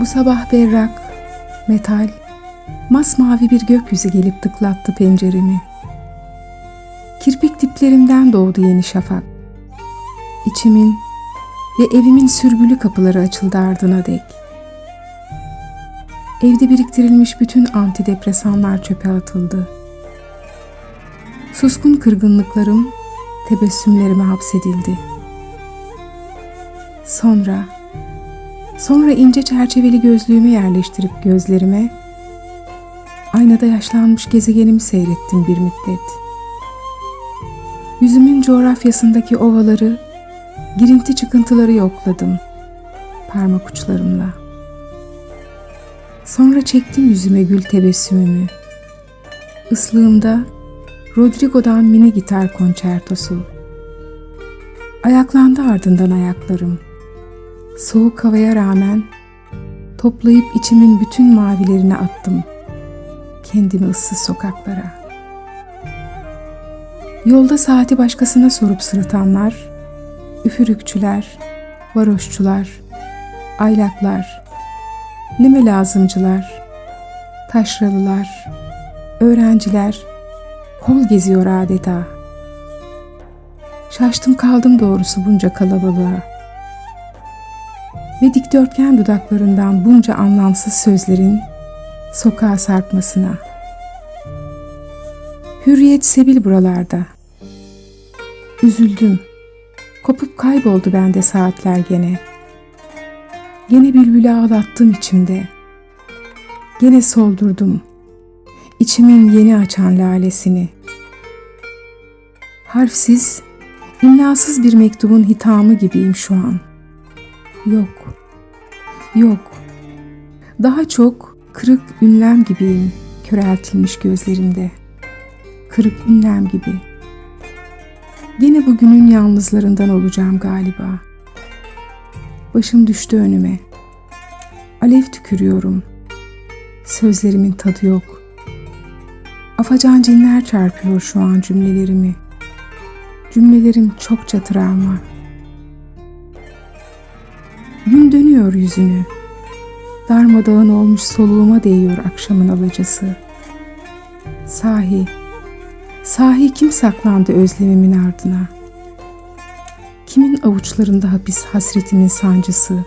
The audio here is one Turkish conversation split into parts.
Bu sabah berrak, metal, masmavi bir gökyüzü gelip tıklattı penceremi. Kirpik diplerimden doğdu yeni şafak. İçimin ve evimin sürgülü kapıları açıldı ardına dek. Evde biriktirilmiş bütün antidepresanlar çöpe atıldı. Suskun kırgınlıklarım tebessümlerime hapsedildi. Sonra, sonra ince çerçeveli gözlüğümü yerleştirip gözlerime, aynada yaşlanmış gezegenimi seyrettim bir müddet. Yüzümün coğrafyasındaki ovaları, girinti çıkıntıları yokladım parmak uçlarımla. Sonra çektim yüzüme gül tebessümümü. Islığımda Rodrigo'dan mini gitar konçertosu. Ayaklandı ardından ayaklarım. Soğuk havaya rağmen toplayıp içimin bütün mavilerini attım. Kendimi ıssız sokaklara. Yolda saati başkasına sorup sırıtanlar, üfürükçüler, varoşçular, aylaklar, neme lazımcılar, taşralılar, öğrenciler, kol geziyor adeta. Şaştım kaldım doğrusu bunca kalabalığa. Ve dikdörtgen dudaklarından bunca anlamsız sözlerin sokağa sarkmasına. Hürriyet sebil buralarda. Üzüldüm. Kopup kayboldu bende saatler gene. Gene bülbülü ağlattım içimde. Gene soldurdum içimin yeni açan lalesini. Harfsiz, imlasız bir mektubun hitamı gibiyim şu an. Yok, yok. Daha çok kırık ünlem gibiyim köreltilmiş gözlerimde. Kırık ünlem gibi. Gene bugünün yalnızlarından olacağım galiba. Başım düştü önüme. Alev tükürüyorum. Sözlerimin tadı yok. Afacan cinler çarpıyor şu an cümlelerimi. Cümlelerim çokça travma. Gün dönüyor yüzünü. Darmadağın olmuş soluğuma değiyor akşamın alacası. Sahi, sahi kim saklandı özlemimin ardına? Kimin avuçlarında hapis hasretimin sancısı?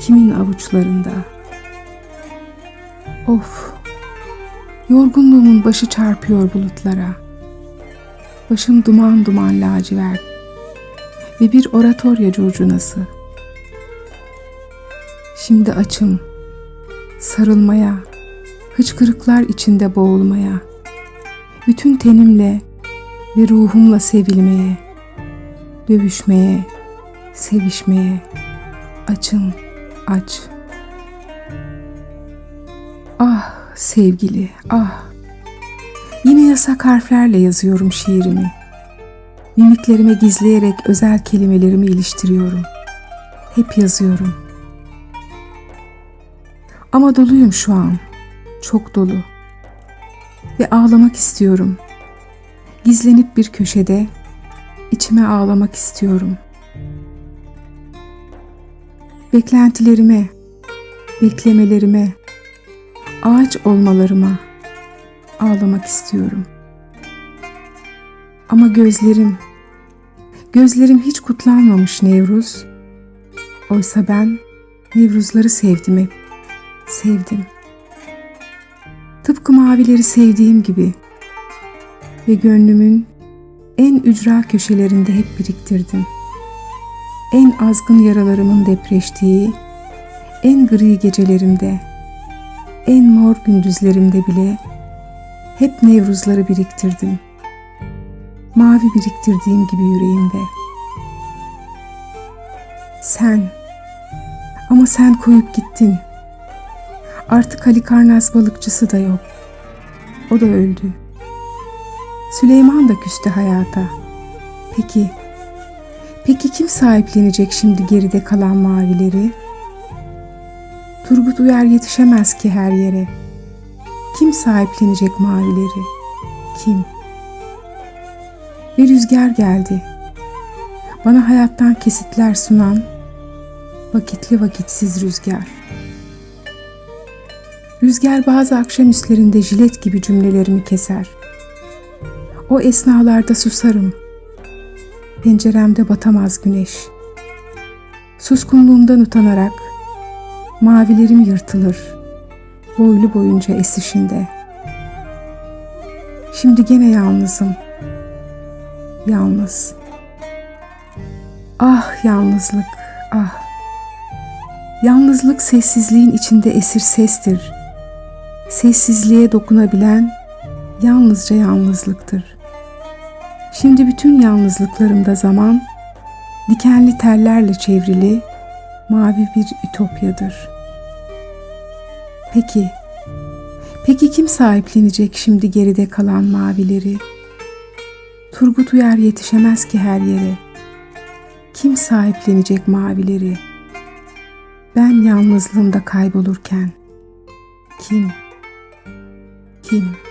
Kimin avuçlarında? Of! Yorgunluğumun başı çarpıyor bulutlara. Başım duman duman lacivert ve bir oratorya curcunası. Şimdi açım, sarılmaya, hıçkırıklar içinde boğulmaya, bütün tenimle ve ruhumla sevilmeye, dövüşmeye, sevişmeye, açım, aç. Ah sevgili, ah. Yine yasak harflerle yazıyorum şiirimi. Mimiklerime gizleyerek özel kelimelerimi iliştiriyorum. Hep yazıyorum. Ama doluyum şu an. Çok dolu. Ve ağlamak istiyorum. Gizlenip bir köşede içime ağlamak istiyorum. Beklentilerime, beklemelerime, ağaç olmalarıma ağlamak istiyorum. Ama gözlerim, gözlerim hiç kutlanmamış Nevruz. Oysa ben Nevruzları sevdim hep, sevdim. Tıpkı mavileri sevdiğim gibi ve gönlümün en ücra köşelerinde hep biriktirdim. En azgın yaralarımın depreştiği, en gri gecelerimde, en mor gündüzlerimde bile hep nevruzları biriktirdim. Mavi biriktirdiğim gibi yüreğimde. Sen, ama sen koyup gittin. Artık Halikarnas balıkçısı da yok. O da öldü. Süleyman da küstü hayata. Peki, peki kim sahiplenecek şimdi geride kalan mavileri? Turgut Uyar yetişemez ki her yere. Kim sahiplenecek mavileri? Kim? Bir rüzgar geldi. Bana hayattan kesitler sunan vakitli vakitsiz rüzgar. Rüzgar bazı akşamüstlerinde jilet gibi cümlelerimi keser. O esnalarda susarım. Penceremde batamaz güneş. Suskunluğumdan utanarak mavilerim yırtılır. Boylu boyunca esişinde. Şimdi gene yalnızım. Yalnız. Ah yalnızlık, ah. Yalnızlık sessizliğin içinde esir sestir. Sessizliğe dokunabilen yalnızca yalnızlıktır. Şimdi bütün yalnızlıklarımda zaman dikenli tellerle çevrili mavi bir ütopyadır. Peki, peki kim sahiplenecek şimdi geride kalan mavileri? Turgut Uyar yetişemez ki her yere. Kim sahiplenecek mavileri? Ben yalnızlığımda kaybolurken kim? Kim?